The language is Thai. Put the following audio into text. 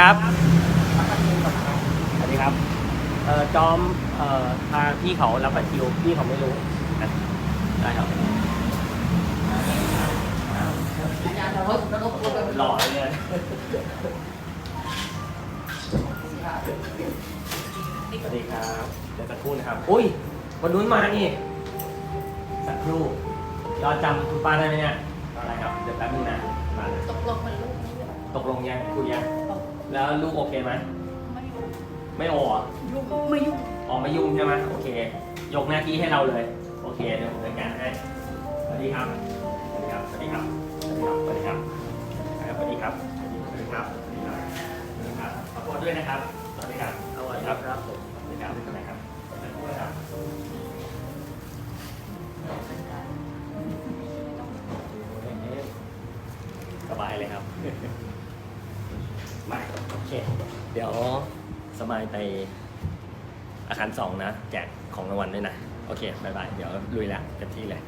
ครับ สวัสดีครับเอ่อจอมเอ่อพาพี่เขารับบัตรคิวพี่เขาไม่รู้นะได้ครับหล่อเลยสวัสดีครับเดี๋ยวสักครู่นะครับ อุ้ยวันนู้นมานี่สักครู่ยอดจำคุณป้าได้ไหมเนี่ยอะได้ครับ ลงยังคุยยัง แล้วลูกโอเคไหมไม่ยุ่งไม่โอเหรอะยุ่งไม่ยุ่งออกมายุ่งใช่ไหมโอเค ยกหน้าที่ให้เราเลย โอเคเดี๋ยวผมจัดการให้สวัสดีครับสวัสดีครับสวัสดีครับสวัสดีครับสวัสดีครับสวัสดีครับสวัสดีครับสวัสดีครับขอโทษด้วยนะครับสวัสดีครับสวัสดีครับครับผมสวัสดีครับสวัสดีครับสวัสดีครับสบายเลยครับมาโอเค เดี๋ยวสมายไปอาคารสองนะ แจกของรางวัลด้วยนะ โอเคบายบาย เดี๋ยวลุยแล้วเต็มที่เลย